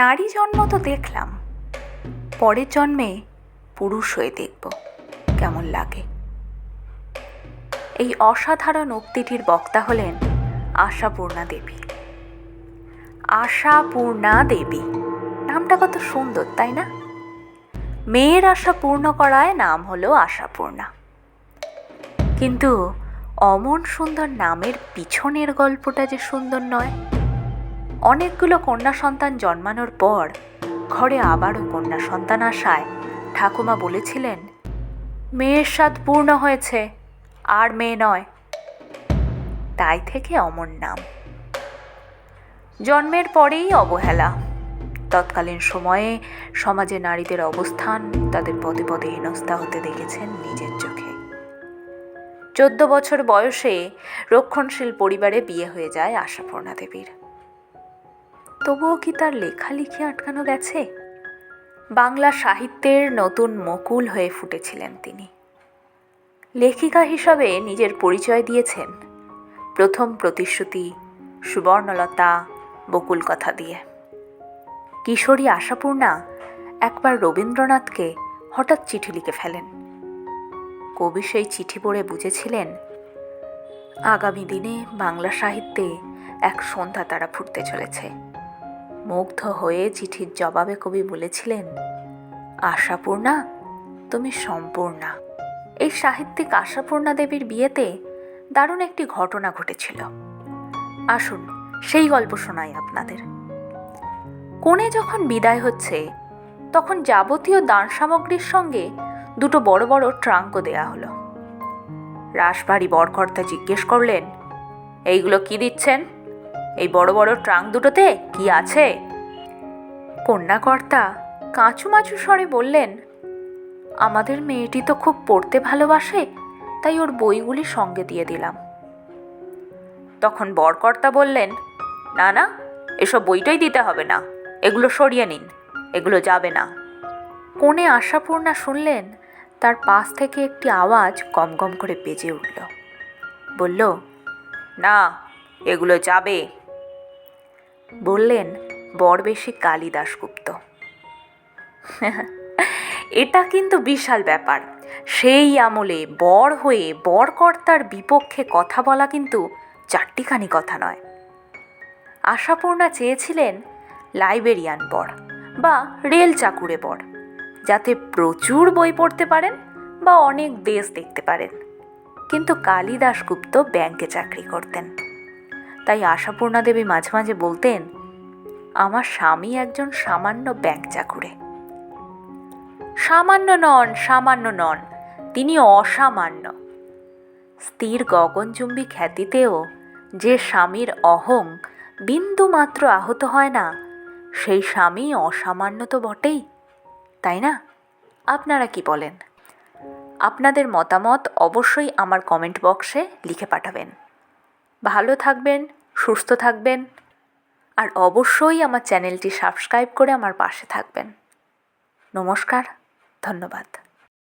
নারী জন্ম তো দেখলাম। পরের জন্মে পুরুষ হয়ে দেখব, কেমন লাগে। এই অসাধারণ উক্তিটির বক্তা হলেন আশাপূর্ণা দেবী। আশাপূর্ণা দেবী। নামটা কত সুন্দর, তাই না? মেয়ের আশা পূর্ণ করায় নাম হলো আশাপূর্ণা। কিন্তু অমন সুন্দর নামের পিছনের গল্পটা যে সুন্দর নয় অনেকগুলো কন্যা সন্তান জন্মানোর পর ঘরে আবারও কন্যা সন্তান আসায় ঠাকুমা বলেছিলেন, মেয়ের স্বাদ পূর্ণ হয়েছে, আর মেয়ে নয়। তাই থেকে অমর নাম। জন্মের পরেই অবহেলা। তৎকালীন সময়ে সমাজে নারীদের অবস্থান তাদের পদে পদে হেনস্থা হতে দেখেছেন নিজের চোখে। চোদ্দ বছর বয়সে রক্ষণশীল পরিবারে বিয়ে হয়ে যায় আশাপূর্ণা দেবীর। তবুও কি তার লেখালেখি আটকানো গেছে? বাংলা সাহিত্যের নতুন মকুল হয়ে ফুটেছিলেন তিনি। লেখিকা হিসাবে নিজের পরিচয় দিয়েছেন। প্রথম প্রতিশ্রুতি সুবর্ণলতা বকুল কথা দিয়ে। কিশোরী আশাপূর্ণা একবার রবীন্দ্রনাথকে হঠাৎ চিঠি লিখে ফেলেন। কবি সেই চিঠি পড়ে বুঝেছিলেন, আগামী দিনে বাংলা সাহিত্যে এক সন্ধ্যা তারা ফুটতে চলেছে। মুগ্ধ হয়ে চিঠির জবাবে কবি বলেছিলেন, আশাপূর্ণা, তুমি সম্পূর্ণা। এই সাহিত্যিক আশাপূর্ণা দেবীর বিয়েতে দারুণ একটি ঘটনা ঘটেছিল। আসুন সেই গল্প শোনাই আপনাদের। কোণে যখন বিদায় হচ্ছে, তখন যাবতীয় দান সামগ্রীর সঙ্গে দুটো বড় বড় ট্রাঙ্কও দেয়া হলো। রাসবাড়ি বরকর্তা জিজ্ঞেস করলেন, এইগুলো কি দিচ্ছেন? এই বড় বড় ট্রাঙ্ক দুটোতে কি আছে? কন্যাকর্তা কাঁচুমাচু স্বরে বললেন, আমাদের মেয়েটি তো খুব পড়তে ভালোবাসে, তাই ওর বইগুলি সঙ্গে দিয়ে দিলাম। তখন বরকর্তা বললেন, না না, এসব বইটাই দিতে হবে না, এগুলো সরিয়ে নিন, এগুলো যাবে না। কোণে আশাপূর্ণা শুনলেন, তার পাশ থেকে একটি আওয়াজ গম গম করে বেজে উঠল। বলল, না, এগুলো যাবে। বললেন, বরবেশি কালিদাসগুপ্ত। এটা কিন্তু বিশাল ব্যাপার। সেই আমলে বর হয়ে বরকর্তার বিপক্ষে কথা বলা কিন্তু চারটিখানি কথা নয়। আশাপূর্ণা চেয়েছিলেন লাইব্রেরিয়ান বর বা রেল চাকুরে বর, যাতে প্রচুর বই পড়তে পারেন বা অনেক দেশ দেখতে পারেন। কিন্তু কালিদাসগুপ্ত ব্যাংকে চাকরি করতেন। তাই আশাপূর্ণা দেবী মাঝে মাঝে বলতেন, আমার স্বামী একজন সামান্য ব্যাংক চাকুরে সামান্য নন সামান্য নন, তিনি অসামান্য। স্থির গগনচুম্বী খ্যাতিতেও যে স্বামীর অহং বিন্দু মাত্র আহত হয় না, সেই স্বামী অসামান্য তো বটেই, তাই না? আপনারা কি বলেন? আপনাদের মতামত অবশ্যই আমার কমেন্ট বক্সে লিখে পাঠাবেন। ভালো থাকবেন, সুস্থ থাকবেন আর অবশ্যই আমার চ্যানেলটি সাবস্ক্রাইব করে আমার পাশে থাকবেন। নমস্কার, ধন্যবাদ।